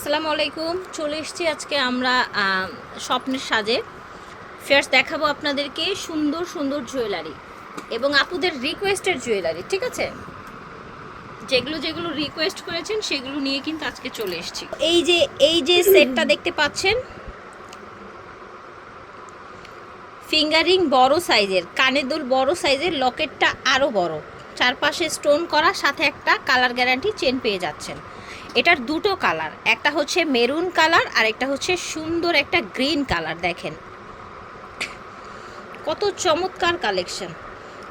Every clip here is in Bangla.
আসসালামু আলাইকুম। চলে এসেছি আজকে আমরা স্বপ্নের সাজে। ফার্স্ট দেখাবো আপনাদেরকে সুন্দর সুন্দর জুয়েলারি এবং আপুদের রিকোয়েস্টের জুয়েলারি ঠিক আছে? যেগুলো যেগুলো রিকোয়েস্ট করেছেন, সেগুলো নিয়ে কিন্তু আজকে চলে এসেছি। এই যে এই যে সেটটা দেখতে পাচ্ছেন? ফিঙ্গারিং বড় সাইজের কানের দুল বড় সাইজের লকেটটা আরও বড়। চারপাশে স্টোন করা, সাথে একটা কালার গ্যারান্টি চেন পেয়ে যাচ্ছেন। এটার দুটো কালার একটা হচ্ছে মেরুন কালার আর একটা হচ্ছে সুন্দর একটা গ্রিন কালার দেখেন। কত চমৎকার কালেকশন।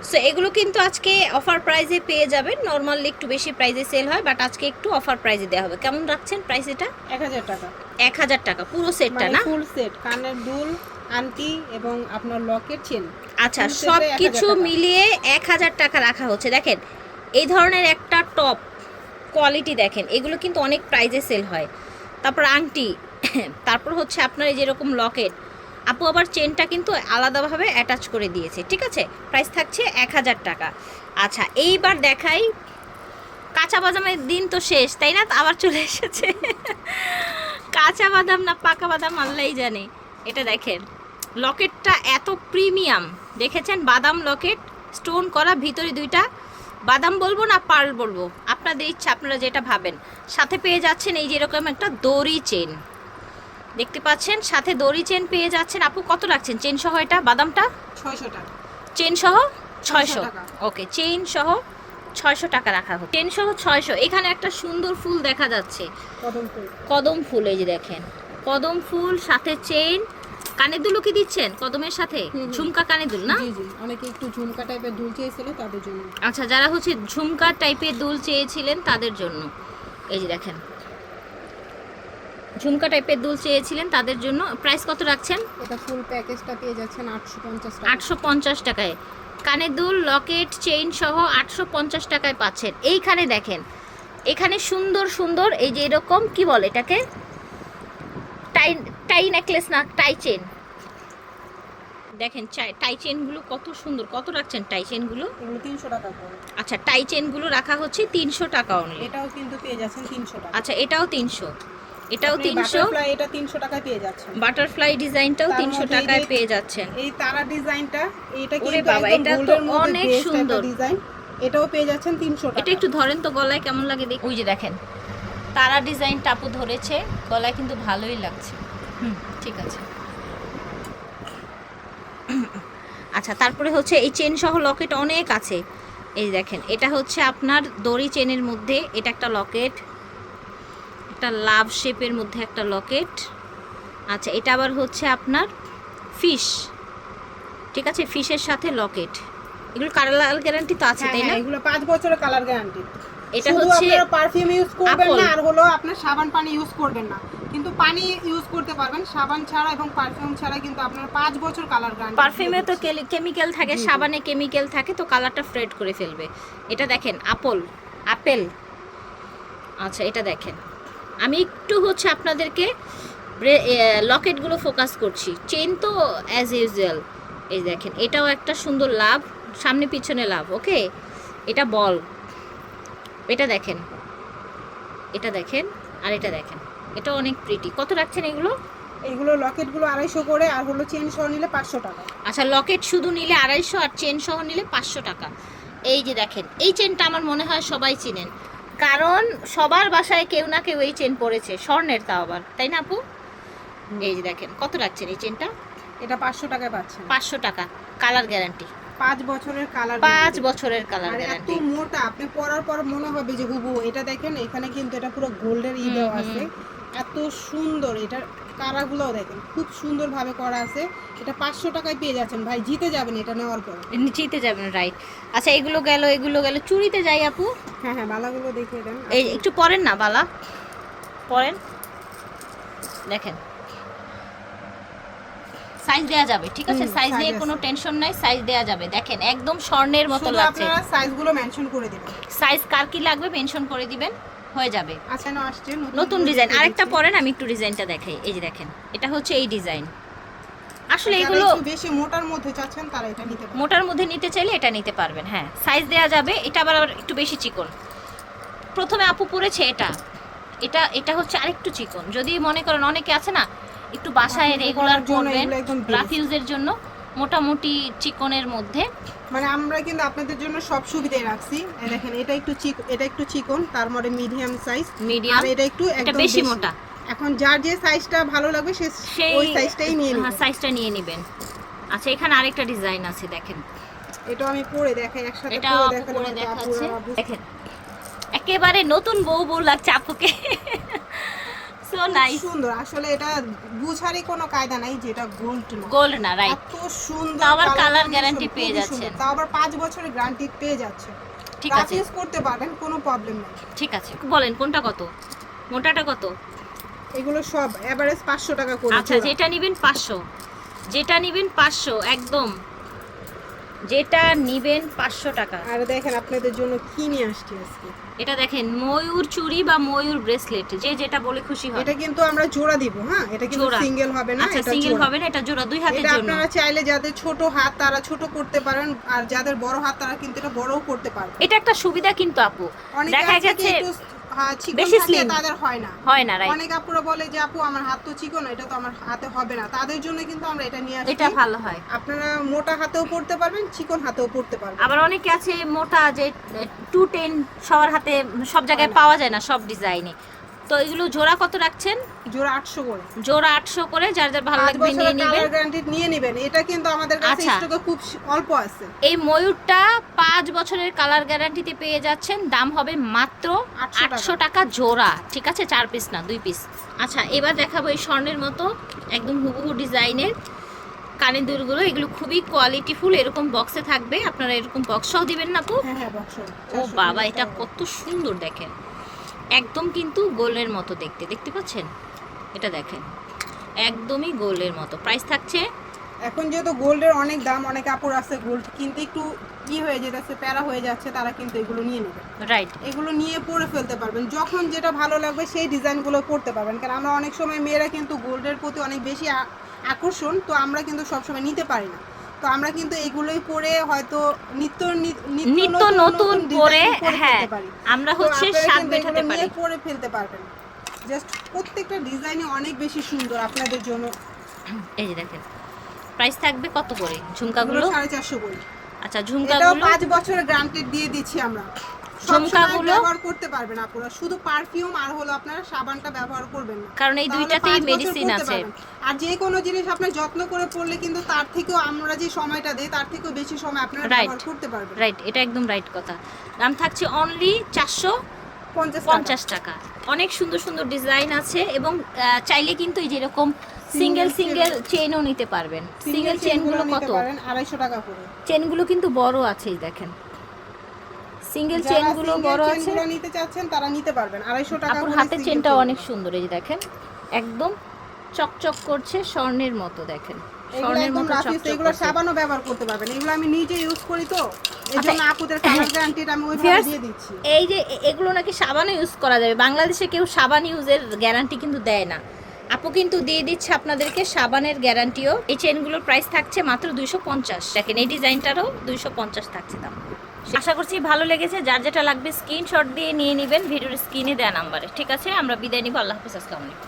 সো এগুলো কিন্তু আজকে অফার প্রাইজে পেয়ে যাবেন। নর্মালি একটু বেশি প্রাইজে সেল হয় বাট আজকে একটু অফার প্রাইজে দেওয়া হবে। কেমন রাখছেন প্রাইস এটা? এক হাজার টাকা। এক হাজার টাকা পুরো সেটটা মানে না? ফুল সেট কানের দুল আন্টি এবং আপনার লকেট চেন আচ্ছা সব কিছু মিলিয়ে এক হাজার টাকা রাখা হচ্ছে। দেখেন এই ধরনের একটা টপ কোয়ালিটি দেখেন, এগুলো কিন্তু অনেক প্রাইজে সেল হয়। তারপর আংটি, তারপর হচ্ছে আপনার এই যেরকম লকেট আপু আবার চেনটা কিন্তু আলাদাভাবে অ্যাটাচ করে দিয়েছে, ঠিক আছে? প্রাইস থাকছে এক হাজার টাকা। আচ্ছা এইবার দেখাই, কাঁচা বাদামের দিন তো শেষ, তাই না? আবার চলে এসেছে। কাঁচা বাদাম না পাকা বাদাম আল্লাহই জানে। এটা দেখেন লকেটটা এত প্রিমিয়াম দেখেছেন? বাদাম লকেট স্টোন করা, ভিতরে দুইটা বাদাম বলব না পার্ল বলব? আপনাদের ইচ্ছা আপনারা যেটা ভাবেন। সাথে পেয়ে যাচ্ছেন এই যেরকম একটা দড়ি চেন। দেখতে পাচ্ছেন? সাথে দড়ি চেন পেয়ে যাচ্ছেন। আপু কত লাগছেন চেন সহ এটা বাদামটা? ছয়শো টাকা। চেন সহ ছয়শো। ওকে চেইন সহ ছয়শো টাকা রাখা হচ্ছে চেন সহ ছয়শো। এখানে একটা সুন্দর ফুল দেখা যাচ্ছে। কদম ফুল। কদম ফুল এই যে দেখেন। কদম ফুল সাথে চেইন কানের দুলও কি দিচ্ছেন কদমের সাথে। ঝুমকা কানের দুল না? অনেকে একটু ঝুমকা টাইপের দুল চেয়েছিল তাদের জন্য। আচ্ছা যারা হচ্ছে ঝুমকা টাইপের দুল চেয়েছিলেন তাদের জন্য। এই যে দেখেন। ঝুমকা টাইপের দুল চেয়েছিলেন তাদের জন্য। প্রাইস কত রাখছেন? এটা ফুল প্যাকেজটা পেয়ে যাচ্ছেন আটশো পঞ্চাশ টাকা আটশো পঞ্চাশ টাকায়। কানের দুল লকেট চেইন সহ আটশো পঞ্চাশ টাকায় পাচ্ছেন। এইখানে দেখেন এখানে সুন্দর সুন্দর এই যে এরকম কি বলে এটাকে? টাই টাই নেকলেস না টাই চেন দেখেন টাই চেনগুলো কত সুন্দর কত রাখছেন টাই চেনগুলো এগুলো তিনশো টাকা আচ্ছা টাই চেনগুলো রাখা হচ্ছে তিনশো টাকা অনলি এটাও কিন্তু পেয়ে যাচ্ছেন তিনশো টাকা। আচ্ছা এটাও তিনশো। এটাও তিনশো। এটা তিনশো টাকায় পেয়ে যাচ্ছেন। বাটারফ্লাই ডিজাইনটাও তিনশো টাকায় পেয়ে যাচ্ছেন। এই তারা ডিজাইনটা এটা কিন্তু বাবা, এটা তো অনেক সুন্দর। ডিজাইন এটাও পেয়ে যাচ্ছেন তিনশো এটা একটু ধরেন তো গলায় কেমন লাগে দেখ ওই যে দেখেন তারা ডিজাইন টাপু ধরেছে গলায় কিন্তু ভালোই লাগছে। হুম ঠিক আছে। আচ্ছা তারপরে হচ্ছে এই চেন সহ লকেট অনেক আছে। এই দেখেন এটা হচ্ছে আপনার দড়ি চেনের মধ্যে এটা একটা লকেট একটা লাভ শেপের মধ্যে একটা লকেট আচ্ছা এটা আবার হচ্ছে আপনার ফিশ ঠিক আছে? ফিশের সাথে লকেট এগুলো কালার গ্যারান্টি তো আছে হ্যাঁ, তাই না? হ্যাঁ, এগুলো পাঁচ বছরের কালার গ্যারান্টি এটা হচ্ছে আপনারা পারফিউম ইউজ করবেন না আর হলো আপনার সাবান পানি ইউজ করবেন না। কিন্তু পানি ইউজ করতে পারবেন। সাবান ছাড়া এবং পারফিউম ছাড়া কিন্তু আপনার পাঁচ বছর কালার গ্যারান্টি পারফিউমে তো কেমিক্যাল থাকে। সাবানে কেমিক্যাল থাকে তো কালারটা ফ্রেড করে ফেলবে। এটা দেখেন আপল আপেল আচ্ছা এটা দেখেন। আমি একটু হচ্ছে আপনাদেরকে লকেটগুলো ফোকাস করছি। চেন তো অ্যাজ ইউজুয়াল এই দেখেন এটাও একটা সুন্দর লাভ সামনে পিছনে লাভ ওকে? এটা বল। এটা দেখেন। এটা দেখেন আর এটা দেখেন। এটা অনেক প্রিটি কত রাখছেন এগুলো? এগুলো লকেটগুলো আড়াইশো করে আর হলো চেন সহ নিলে পাঁচশো টাকা। আচ্ছা লকেট শুধু নিলে আড়াইশো আর চেন সহ নিলে পাঁচশো টাকা। এই যে দেখেন এই চেনটা আমার মনে হয় সবাই চিনেন। কারণ সবার বাসায় কেউ না কেউ এই চেন পড়েছে স্বর্ণের তাও আবার। তাই না আপু? এই যে দেখেন কত রাখছেন এই চেনটা এটা পাঁচশো টাকায় পাচ্ছেন। পাঁচশো টাকা কালার গ্যারান্টি পাঁচ বছরের কালার পাঁচ বছরের কালার গ্যারান্টি মোটা আপনি পরার পর মনে হবে যে হুবু এটা দেখেন এখানে কিন্তু এটা পুরো গোল্ডের ই দেওয়া আছে। এত সুন্দর এটার কারাগুলোও দেখেন খুব সুন্দরভাবে করা আছে। এটা পাঁচশো টাকায় পেয়ে যাচ্ছেন ভাই জিতে যাবেন এটা নেওয়ার পর। নিচেতে যাবেন রাইট আচ্ছা এগুলো গেল এগুলো গেল। চুরিতে যাই আপু। হ্যাঁ হ্যাঁ বালাগুলো দেখিয়ে দেন। এই একটু পরেন না বালা। পরেন। দেখেন। সাইজ দেয়া যাবে ঠিক আছে? সাইজ নিয়ে কোনো টেনশন নাই সাইজ দেয়া যাবে। দেখেন একদম স্বর্ণের মতো লাগছে। আপনারা সাইজগুলো মেনশন করে দিবেন। সাইজ কার কি লাগবে মেনশন করে দিবেন। হয়ে যাবে। আচ্ছা নতুন ডিজাইন আরেকটা পরেন আমি একটু ডিজাইনটা দেখাই। এই যে দেখেন এটা হচ্ছে এই ডিজাইন আসলে এগুলো বেশি মোটার মধ্যে চাচ্ছেন তারা এটা নিতে মোটার মধ্যে নিতে চাইলে এটা নিতে পারবেন হ্যাঁ। সাইজ দেয়া যাবে এটা আবার একটু বেশি চিকন। প্রথমে আপু পরেছে এটা। এটা এটা হচ্ছে আরেকটু চিকন। যদি মনে করেন অনেকে আছে না একটু বাসায় রেগুলার করবেন রাফিউজের জন্য। মোটামুটি চিকনের মধ্যে। মানে আমরা কিন্তু আপনাদের জন্য সব সুবিধাই রাখছি। দেখেন এটা একটু চিক এটা একটু চিকন তার মধ্যে মিডিয়াম সাইজ মিডিয়াম আর এটা একটু একদম বেশি মোটা। এখন যার যে সাইজটা ভালো লাগবে সে সেই ওই সাইজটাই নিয়ে হ্যাঁ নেবে। সাইজটা নিয়ে নেবেন। আচ্ছা এখানে আরেকটা ডিজাইন আছে দেখেন। এটা আমি পরে দেখাই একসাথে এটা পরে দেখাচ্ছে। দেখেন একেবারে নতুন বউ বউ লাগছে আপুকে। সো খুব নাইস সুন্দর। আসলে এটা বুঝারই কোনো কায়দা নাই যেটা গোল্ড না। গোল্ড না রাইট এত সুন্দর আবার combination, guarantee পেয়ে যাচ্ছেন। তাও আবার পাঁচ বছরের গ্যারান্টি পেয়ে যাচ্ছে। ঠিক আছে। ইউজ করতে পারবেন কোনো প্রবলেম নেই। ঠিক আছে। বলেন কোনটা কত? মোটাটা কত? এগুলো সব এভারেজ পাঁচশো টাকা করে আচ্ছা যেটা নিবেন পাঁচশো। যেটা নিবেন পাঁচশো একদম। যেটা নিবেন পাঁচশো টাকা। আর দেখেন আপনাদের জন্য কি নিয়ে আসছি আজকে। এটা দেখেন ময়ূর চুড়ি বা ময়ূর ব্রেসলেট যে যেটা বলে খুশি হয় এটা কিন্তু আমরা জোড়া দিব হ্যাঁ? এটা কিন্তু সিঙ্গেল হবে না আচ্ছা এটা সিঙ্গেল হবে না এটা জোড়া দুই হাতের জন্য। আপনারা চাইলে যাদের ছোট হাত তারা ছোট করতে পারেন আর যাদের বড় হাত তারা কিন্তু এটা বড়ও করতে পারবে। এটা একটা সুবিধা কিন্তু আপু। দেখা গেছে বেশি থাকে, তাদের হয় না। হয় না রাইট অনেক আপুরা বলে যে আপু আমার হাত তো চিকন এটা তো আমার হাতে হবে না। তাদের জন্য কিন্তু আমরা এটা নিয়ে আসি এটা ভালো হয়। আপনারা মোটা হাতেও পড়তে পারবেন চিকন হাতেও পড়তে পারবেন। আবার অনেকে আছে মোটা যে সবার হাতে সব জায়গায় পাওয়া যায় না সব ডিজাইনে তো এগুলো জোড়া কত রাখছেন? জোড়া আটশো করে। জোড়া আটশো করে যার যার ভালো লাগবে নিয়ে বছরের নেবেন। গ্যারান্টি নিয়ে নেবেন এটা কিন্তু আমাদের কাছে আচ্ছা। স্টকে খুব অল্প আছে। এই ময়ূরটা পাঁচ বছরের কালার গ্যারান্টিতে পেয়ে যাচ্ছেন দাম হবে মাত্র 800 আটশো টাকা জোড়া ঠিক আছে? চার পিস না দুই পিস আচ্ছা এবার দেখাবো এই স্বর্ণের মতো একদম হুবহু ডিজাইনের কানের দুলগুলো এগুলো খুবই কোয়ালিটিফুল এরকম বক্সে থাকবে আপনারা এরকম বক্সও দিবেন না আপু। হ্যাঁ হ্যাঁ ও বাবা এটা কত সুন্দর দেখেন। একদম কিন্তু গোলের মতো দেখতে দেখতে পাচ্ছেন? এটা দেখেন একদমই গোলের মতো। প্রাইস থাকছে এখন যেহেতু গোল্ডের অনেক দাম অনেক কাপড় আছে গোল্ড কিনতে একটু কি হয়ে যেতেছে প্যারা হয়ে যাচ্ছে তারা কিন্তু এগুলো নিয়ে নেবে। রাইট এগুলো নিয়ে পরে ফেলতে পারবেন। যখন যেটা ভালো লাগবে সেই ডিজাইনগুলো পরতে পারবেন। কারণ আমরা অনেক সময় মেয়েরা কিন্তু গোল্ডের প্রতি অনেক বেশি আকর্ষণ তো আমরা কিন্তু সবসময় নিতে পারি না। তো আমরা কিন্তু এগুলোই পরে হয়তো নিত্য নিত্য নতুন পরে হ্যাঁ আমরা হচ্ছে স্বাদ মেটাতে পারি। পরে ফেলতে পারবেন। জাস্ট প্রত্যেকটা ডিজাইনই অনেক বেশি সুন্দর আপনাদের জন্য। এই যে দেখেন। প্রাইস থাকবে কত করে? ঝুমকাগুলো? সাড়ে চারশো করে। আচ্ছা ঝুমকাগুলো? পাঁচ বছরের গ্রান্টেড দিয়ে দিচ্ছি আমরা। ঝুমকাগুলো- ব্যবহার করতে পারবেন আপনারা শুধু পারফিউম আর হলো আপনারা সাবানটা ব্যবহার করবেন না। কারণ এই দুইটাতেই মেডিসিন আছে। আর যে কোনো জিনিস আপনার যত্ন করে পড়লে কিন্তু তার থেকেও আমরা যে সময়টা দেই তার থেকেও বেশি সময় আপনারা. ব্যবহার করতে পারবেন। রাইট এটা একদম রাইট কথা। দাম থাকছে অনলি চারশো পঞ্চাশ টাকা। অনেক সুন্দর সুন্দর ডিজাইন আছে এবং চাইলে কিন্তু এই যেরকম সিঙ্গেল সিঙ্গেল চেনও নিতে পারবেন। সিঙ্গেল চেনগুলো কত? আড়াইশো টাকা করে। চেনগুলো কিন্তু বড় আছে দেখেন। সিঙ্গেল চেনগুলো বড় আছে। নিতে চাচ্ছেন তারা নিতে পারবেন। আড়াইশো টাকা আপুর হাতের চেনটা অনেক সুন্দর এই দেখেন। একদম চকচক করছে স্বর্ণের মতো দেখেন। স্বর্ণের মতো চকচক এগুলো সাবানও ব্যবহার করতে পারবেন। এগুলো আমি নিজে ইউজ করি তো। এই আচ্ছা, এই যে এগুলো নাকি সাবানও ইউজ করা যাবে। বাংলাদেশে কেউ সাবান ইউজের গ্যারান্টি কিন্তু দেয় না। আপু কিন্তু দিয়ে দিচ্ছে আপনাদেরকে সাবানের গ্যারান্টিও এই চেনগুলোর প্রাইস থাকছে মাত্র দুইশো পঞ্চাশ। দেখেন এই ডিজাইনটারও দুইশো পঞ্চাশ থাকছে দাম। আশা করছি ভালো লেগেছে। যার যেটা লাগবে স্ক্রিনশট দিয়ে নিয়ে নেবেন। ভিডিওর স্ক্রিনে দেওয়া নাম্বারে ঠিক আছে আমরা বিদায় নিব। আল্লাহ হাফিজ আসসালামু আলাইকুম।